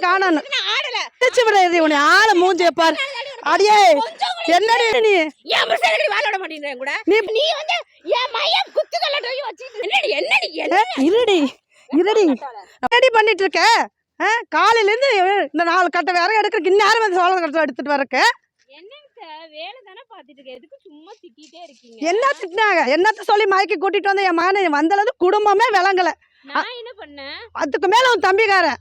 காணணும் நான் வச்சு விட உன்னை ஆள மூஞ்சிய பாரு. அடியே என்னடி நீ? என் புருஷன் வாழ விட மாட்டேங்கிறேன் கூட? நீ நீ வந்து என் மையம் குத்து கல்லட்டையும் வச்சுட்டு என்னடி என்னடி என்ன இருடி இருடி. என்னடி பண்ணிட்டு இருக்க? ஆ, காலையில இருந்து இந்த நாலு கட்டை வேற எடுக்கிறதுக்கு இந்நேரம் வந்து சோள கட்டை எடுத்துட்டு வரக்க? என்ன திட்டினாங்க? என்னத்த சொல்லி மயக்கி கூட்டிட்டு வந்து என் மகனை வந்தளவு குடும்பமே விளங்கல. அதுக்கு மேல அவன் தம்பிக்காரன்.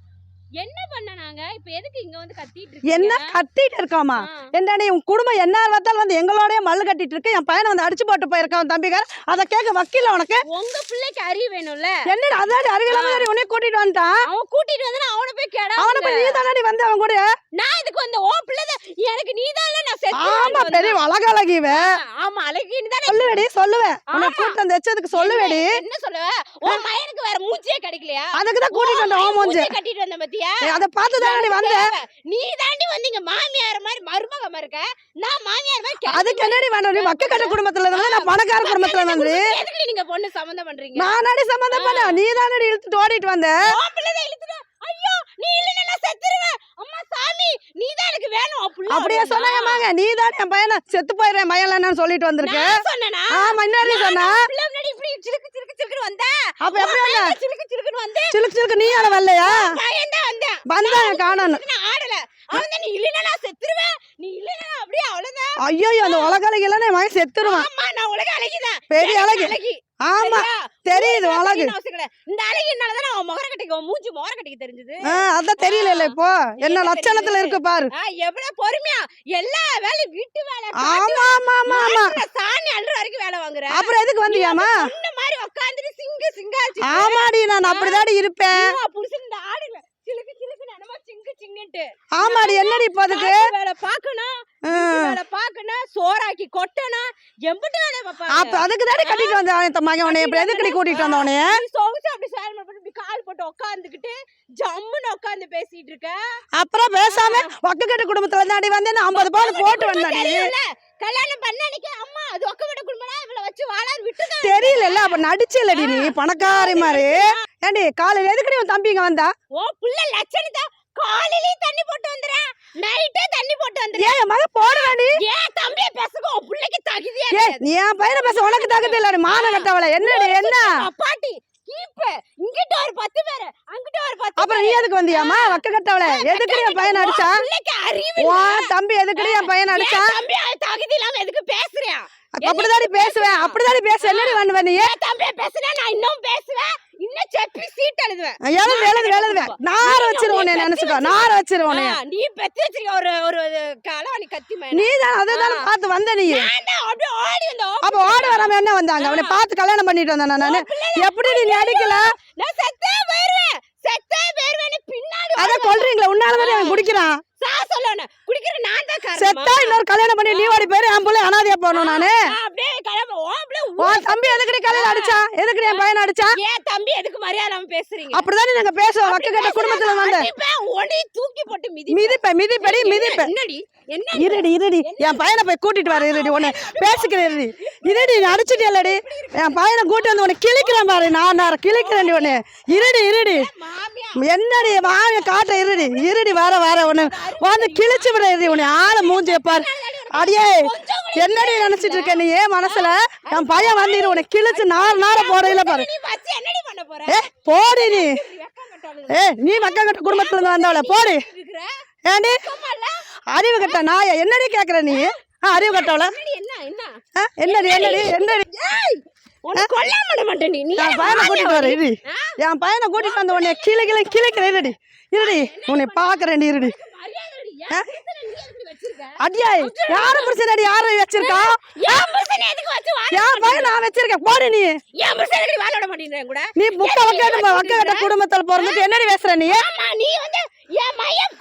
என்ன பண்ண நாங்க இப்ப எதுக்கு இங்க வந்து கத்திட்டு என்ன கத்திட்டு இருக்காமா? ஆ. என்னடி உன் குடும்பம் என்ன பார்த்தாலும் வந்து எங்களோடய மல்லு கட்டிட்டு இருக்கு. என் பையனை வந்து அடிச்சு போட்டு போயிருக்கான் அவன் தம்பிக்காரன் அதை கேட்க வக்கீல உனக்கு? உங்க பிள்ளைக்கு அறிவு வேணும்ல? அதாடி அருகிலாம உன்னை கூட்டிட்டு வந்துட்டான்? அவன் கூட்டிட்டு வந்து அவனை போய் கேடா அவனை போய் நீ தானடி வந்து அவன் கூட? நான் இதுக்கு வந்த ஓ பிள்ளை தான் எனக்கு நீ தான் பெரிய அழகழகிவ ஆமா அழகின்னு தானே சொல்லுவேடி சொல்லுவேன். உன்னை. கூட்டு வந்து வச்சதுக்கு சொல்லுவேடி. என்ன சொல்லுவ? உன் மயனுக்கு வேற மூச்சியே கிடைக்கலையா? அதுக்கு தான் கூட்டிட்டு வந்த ஓ மூஞ்சு. கட்டிட்டு வந்த பத்தியா? அதை பார்த்து தானடி வந்த நீ தாண்டி வந்தீங்க மாமியார் மாதிரி மருமகமா இருக்க. நான் மாமியார் மாதிரி அதுக்கு என்னடி வேணும்? நீ வக்க கட்ட குடும்பத்துல இருந்து நான் பணக்கார குடும்பத்துல வந்து. எதுக்கு நீங்க பொண்ணு சம்மந்தம் பண்றீங்க? நானடி சம்மந்தம் பண்ண நீ தானடி இழுத்துட்டு ஓடிட்டு வந்த உன் பிள்ளை தான் இழுத்துட்டு ஐயோ நீ இல்லைன்னா நான் செத்துருவேன் அம்மா சாமி நீ தான் எனக்கு வேணும் உன் புள்ள அப்படியே. சொன்னாங்கம்மாங்க நீ தான் என் பையனை செத்து போயிடுறேன் மயன் என்னன்னு சொல்லிட்டு வந்திருக்க. ஆமா சொன்னா. முன்னாடி வந்தேன் அப்ப எப்படி சிலுக்கு சிலுக்கு நீ ஆன வரலையா? வந்தேன். காணணும் ஆடல. அவன் தான் நீ இல்லைன்னா நான் செத்துருவேன். நீ இல்லைன்னா அப்படியே அவ்வளவுதான் ஐயோ அந்த என் மகன் செத்துருவான். ஆமா நான் உலக அழகிதான். பெரிய அழகு. அழகி? ஆமா? தெரியுது அழகு. இந்த அழகினாலதான் அவன் முகர கட்டிக்கு மூஞ்சி முகர கட்டிக்கு தெரிஞ்சது. அதான் தெரியல இப்போ. என்ன லட்சணத்துல இருக்கு பாரு. எவ்வளவு பொறுமையா? எல்லா வேலையும் வீட்டு வேலை ஆமா ஆமா ஆமா ஆமா. மாட்டுல சாணி அள்ளுற வரைக்கும் வேலை வாங்குற? அப்புறம் எதுக்கு வந்தியாமா? இந்த மாதிரி உட்காந்துட்டு சிங்கு சிங்காச்சு. ஆமாடி நான் அப்படிதாடி இருப்பேன். புருஷன் இந்த ஆடுல சிலுக்கு சிலுக்கு ஆமாடி என்னடி இப்போ அதுக்கு? வேலை பாக்கணும் ஆ, வேலை பாக்கணும் சோறாக்கி கொட்டணும் எம்பிட்டு வேலை அப்ப அதுக்கு தானே கட்டிட்டு வந்த அவன் மகன் உன்னை இப்படி எதுக்கடி கூட்டிட்டு வந்த நீ சொகுசு அப்படி சேர் இப்படி கால் போட்டு உட்காந்துக்கிட்டு ஜம்முன்னு உட்காந்து பேசிட்டு இருக்க. அப்புறம் பேசாம வக்க கட்ட குடும்பத்துல இருந்தாடி வந்து நான் ஐம்பது பவுன் போட்டு வந்தாடி? கல்யாணம் பண்ண அன்னைக்கு அம்மா அது ஒக்கவிட குடும்பம் இவளை வச்சு வாழான்னு விட்டுதான் தெரியல அப்ப நடிச்சலடி நீ பணக்காரி மாதிரி. ஏண்டி காலையில எதுக்கடி உன் தம்பிங்க வந்தா? ஓ புள்ள லட்சணத்தை காலையிலயும் தண்ணி போட்டு வந்துறேன் நைட்டே தண்ணி போட்டு வந்துறேன் ஏன் என் மகன் போடுவாடி ஏன் தம்பிய பேசுங்க. உன் புள்ளைக்கு தகுதியா ஏ நீ என் பையனை பேச உனக்கு தகுதி இல்லடி மான கட்டவள. என்னடி என்ன? அப்பாட்டி கீப்ப. இங்கிட்ட ஒரு பத்து பேரு. அங்கிட்ட ஒரு பத்து அப்புறம் நீ எதுக்கு வந்தியாமா வக்க கட்டவள. எதுக்கடி என் பையனை அடிச்சா? உன் பிள்ளைக்கு அறிவு உன் தம்பி எதுக்கடி என் பையனை அடிச்சா? தம்பி தகுதி இல்லாம எதுக்கு பேசுறியா? அப்படிதாடி பேசுவேன். அப்படிதாடி பேச என்னடி பண்ணுவ நீ? ஏன் தம்பிய பேசுனா நான் இன்னும் பேசுவேன்? இன்னும் செப்பி சீட் எழுதுவேன் எழுது எழுது எழுதுவேன். நார வச்சிருவோனே நினைச்சுக்கோ நார வச்சிருவோனே ஆ, நீ பெத்து வச்சிருக்க ஒரு ஒரு கத்தி மேல. நீ தான் அதுதானே பார்த்து வந்த நீ. தான் அப்படியே ஓடி வந்த அப்ப ஓட வராம என்ன வந்தாங்க? அவனை பார்த்து கல்யாணம் பண்ணிட்டு வந்தேன் நானு. எப்படி நீ நடிக்கல? நான் செத்தே போயிருவேன். செத்தே போயிருவேன். பின்னாடி அத கொல்றீங்களா உன்னாலதான் அவன் குடிக்கிறான்? சா சொல்லணும் குடிக்கிற நான் தான் செத்தா இன்னொரு கல்யாணம் பண்ணி நீ ஓடி போயிரு. என் பிள்ளை அனாதையா போகணும் நானு நான் அப்படியே கிளம்ப ஓ அப்படியே உன் தம்பி எதுக்கடி கல்யாணம் அடிச்சா? எதுக்கடி என் பையனை அடிச்சா? ஏன் தம்பி எதுக்கு மரியாதை பேசுறீங்க? அப்படிதானே நாங்க பேசுவோம் வக்க கட்ட குடும்பத்துல வந்து. தூக்கி போட்டு மிதி மிதிப்ப மிதிப்படி மிதிப்ப. என்னடி என்ன இருடி இருடி. என் பையனை போய் கூட்டிட்டு வர இருடி உன்னை பேசிக்கிறேன் இருடி. இருடி நீ அடிச்சிட்டியல்லடி. என் பையனை கூட்டி வந்து உன்னை கிழிக்கிறேன் பாரு நான் நேரம் கிழிக்கிறேன் உன்னை. இருடி இருடி. மாமியா. என்னடி வாய காட்ட இருடி. இருடி வர வர உன்னை வந்து கிழிச்சு விட இருடி. உன்னை ஆள மூஞ்சிய பாரு. அடியே என்னடி நினைச்சிட்டு இருக்க நீ? ஏன் மனசுல என் பையன் வந்து உன்னை கிழிச்சு நார் நார போறையில பாரு. ஏ போடி நீ. ஏ நீ மக்கள் கட்ட குடும்பத்துல இருந்து வந்தவள போடி. ஏண்டி? அறிவு கட்ட நாய. என்னடி கேக்குற நீ? ஆ, அறிவு கட்டவள. என்னடி என்னடி என்னடி? என் பையனை கூட்டிட்டு வர ஆ? என் பையனை கூட்டிட்டு வந்து உன்னை கிளை கிளை கிளைக்கிற இருடி. இருடி உன்னை பாக்குறேன் இருடி. அடியாய் யார பிரச்சனை அடி யார வச்சிருக்கா? என் புருஷனை எதுக்கு வச்சு வாழ என் பையன் நான் வச்சிருக்கேன். போடி நீ. என் புருஷனை எப்படி வாழ விட மாட்டேங்கிறேன் கூட? நீ முக்க வக்க வக்க கட்ட குடும்பத்துல பிறந்துட்டு என்னடி பேசுற நீ? ஆமா நீ வந்து என் மையம் குத்து கல்லட்டையும் வச்சிட்டு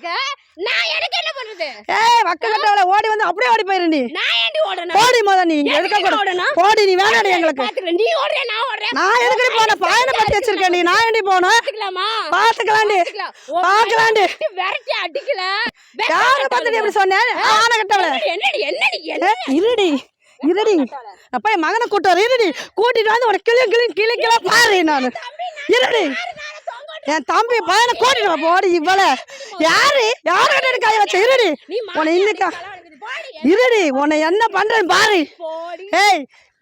இருக்க? நான் எனக்கு என்ன பண்றது? ஏய் வக்க கட்டவள ஓடி வந்து அப்படியே ஓடி போயிரு நீ. நான் ஏன்டி ஓடணும்? போடி முத நீ எதுக்கு எதுக்க கூட ஓடணும்? போடி நீ வேணாடி எங்களுக்கு. பாத்துக்கிறேன் நீ ஓடுற நான் ஓடுறேன். நான் பையனை பத்தி வச்சிருக்கேன் நீ. நான் ஏண்டி போனேன்? பாத்துக்கலாமா? பாத்துக்கலாண்டி பாத்துக்கலாம். உன் பாக்கலாண்டி. விரட்டி அடிக்கல. யார பார்த்துட்டு எப்படி சொன்னேன்? ஆன கட்டவள என்னடி என்னடி என்ன இருடி இருடி. அப்பா என் மகனை கூட்டு வர இருடி. கூட்டிட்டு வந்து உனக்கு கிளி கிளி கிளி கிளி பாரு நான். இருடி. என் தம்பி பையனை கூட்டிட்டு போடி இவ்வள யாரு? யாரு கிட்ட கைய வச்ச? இருடி. உன்னை இன்னைக்கா இருடி உன்னை என்ன பண்றேன் பாரு. ஏய்